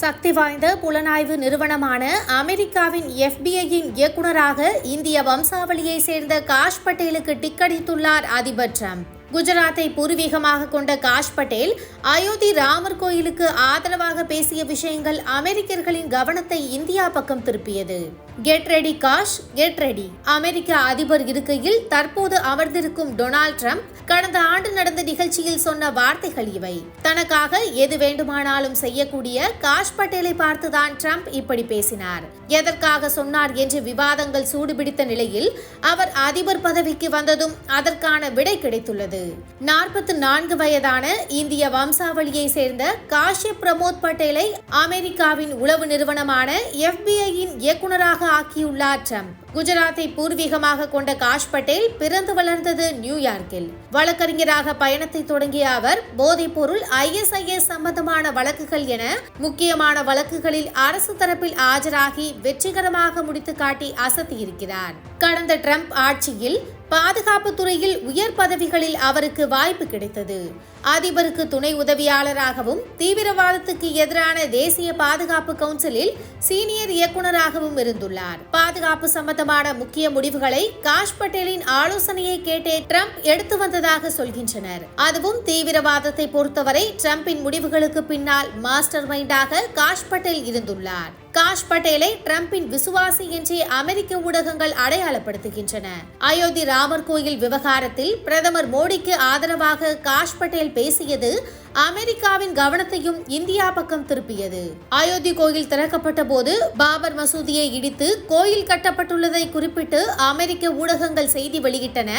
சக்தி வாய்ந்த புலனாய்வு நிறுவனமான அமெரிக்காவின் எஃபிஐயின் இயக்குநராக இந்திய வம்சாவளியை சேர்ந்த காஷ் பட்டேலுக்கு டிக்கடித்துள்ளார் அதிபர் ட்ரம்ப். குஜராத்தை பூர்வீகமாக கொண்ட காஷ் பட்டேல் அயோத்தி ராமர் கோயிலுக்கு ஆதரவாக பேசிய விஷயங்கள் அமெரிக்கர்களின் கவனத்தை இந்தியா பக்கம் திருப்பியது. Get ready Kash get ready அமெரிக்க அதிபர் இருக்கையில் தற்போது அமர்ந்திருக்கும் டொனால்ட் ட்ரம்ப் கடந்த ஆண்டு நடந்த நிகழ்ச்சியில் சொன்ன வார்த்தைகள் இவை. தனக்காக எது வேண்டுமானாலும் செய்யக்கூடிய காஷ் பட்டேலை பார்த்துதான் ட்ரம்ப் இப்படி பேசினார். எதற்காக சொன்னார் என்று விவாதங்கள் சூடுபிடித்த நிலையில் அவர் அதிபர் பதவிக்கு வந்ததும் அதற்கான விடை கிடைத்துள்ளது. நாற்பத்தி நான்கு வயதான இந்திய வம்சாவளியை சேர்ந்த காஷ்யப் பிரமோத் பட்டேலை அமெரிக்காவின் உளவு நிறுவனமான எஃபிஐயின் இயக்குநராக ஆக்கியுள்ளார் ட்ரம்ப். குஜராத்தை பூர்வீகமாக கொண்ட காஷ் பட்டேல் பிறந்து வளர்ந்தது நியூயார்க்கில். வழக்கறிஞராக பயணத்தை தொடங்கிய அவர் போதைப்பொருள் ஐஎஸ்ஐஎஸ் சம்பந்தமான வழக்குகள் என முக்கியமான வழக்குகளில் அரசு தரப்பில் ஆஜராகி வெற்றிகரமாக முடித்து காட்டி அசத்தியிருக்கிறார். கடந்த ட்ரம்ப் ஆட்சியில் பாதுகாப்பு துறையில் உயர் பதவிகளில் அவருக்கு வாய்ப்பு கிடைத்தது. அதிபருக்கு துணை உதவியாளராகவும் தீவிரவாதத்துக்கு எதிரான தேசிய பாதுகாப்பு கவுன்சிலில் சீனியர் இயக்குநராகவும் இருந்துள்ளார். பாதுகாப்பு சம்பந்தமான முக்கிய முடிவுகளை காஷ் பட்டேலின் ஆலோசனையை கேட்டே ட்ரம்ப் எடுத்து வந்ததாக சொல்கின்றனர். அதுவும் தீவிரவாதத்தை பொறுத்தவரை ட்ரம்பின் முடிவுகளுக்கு பின்னால் மாஸ்டர் மைண்டாக காஷ் பட்டேல் இருந்துள்ளார். காஷ் பட்டேலை டிரம்பின் விசுவாசி என்றே அமெரிக்க ஊடகங்கள் அடையாளப்படுத்துகின்றன. அயோத்தி ராமர் கோயில் விவகாரத்தில் பிரதமர் மோடிக்கு ஆதரவாக காஷ் பட்டேல் பேசியது அமெரிக்காவின் கவனத்தையும் இந்தியா பக்கம் திருப்பியது. அயோத்தி கோயில் திறக்கப்பட்ட போது பாபர் மசூதியை இடித்து கோயில் கட்டப்பட்டுள்ளதை குறிப்பிட்டு அமெரிக்க ஊடகங்கள் செய்தி வெளியிட்டன.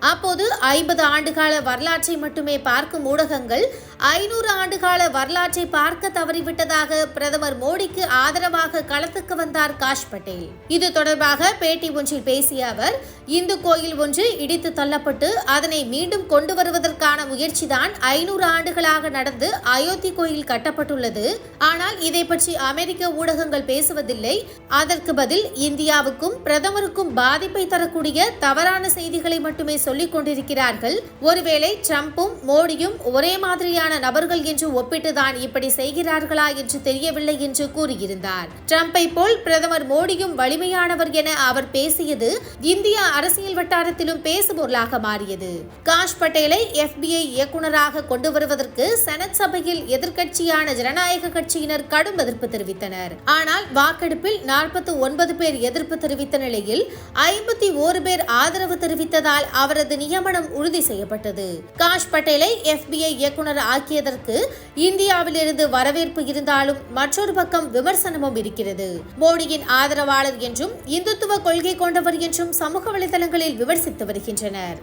அப்போது ஐம்பது ஆண்டுகால வரலாற்றை மட்டுமே பார்க்கும் ஊடகங்கள் ஐநூறு ஆண்டுகால வரலாற்றை பார்க்க தவறிவிட்டதாக பிரதமர் மோடிக்கு ஆதரவாக களத்துக்கு வந்தார் காஷ் பட்டேல். இது தொடர்பாக பேட்டி ஒன்றில் பேசிய அவர் இந்து கோயில் ஒன்று இடித்து தள்ளப்பட்டு அதனை மீண்டும் கொண்டு வருவதற்கான முயற்சிதான் ஐநூறு ஆண்டுகளாக நடந்து அயோத்தி கோயில் கட்டப்பட்டுள்ளது. ஆனால் இதை பற்றி அமெரிக்க ஊடகங்கள் பேசுவதில்லை. அதற்கு பதில் இந்தியாவுக்கும் பிரதமருக்கும் பாதிப்பை தரக்கூடிய தவறான செய்திகளை மட்டுமே சொல்லிக் கொண்டிருக்கிறார்கள். ஒருவேளை ட்ரம்ப்பும் மோடியும் ஒரே மாதிரியான நபர்கள் என்று ஒப்பிட்டுதான் இப்படி செய்கிறார்களா என்று தெரியவில்லை என்று கூறியிருந்தார். ட்ரம்ப்பை போல் பிரதமர் மோடியும் வலிமையானவர் என அவர் பேசியது இந்திய அரசியல் வட்டாரத்திலும் பேசுபொருளாக மாறியது. காஷ் பட்டேலை எஃபிஐ இயக்குநராக கொண்டு வருவதற்கு செனட் சபையில் எதிர்கட்சியான ஜனநாயக கட்சியினர் கடும் எதிர்ப்பு தெரிவித்தனர். ஆனால் வாக்கெடுப்பில் நாற்பத்தி ஒன்பது பேர் எதிர்ப்பு தெரிவித்த நிலையில் ஐம்பத்தி ஓரு பேர் ஆதரவு தெரிவித்ததால் அவர் அவரது நியமனம் உறுதி செய்யப்பட்டது. காஷ் பட்டேலை எஃபிஐ இயக்குனர் ஆக்கியதற்கு இந்தியாவிலிருந்து வரவேற்பு இருந்தாலும் மற்றொரு பக்கம் விமர்சனமும் இருக்கிறது. மோடியின் ஆதரவாளர் என்றும் இந்துத்துவ கொள்கை கொண்டவர் என்றும் சமூக வலைதளங்களில் விமர்சித்து வருகின்றனர்.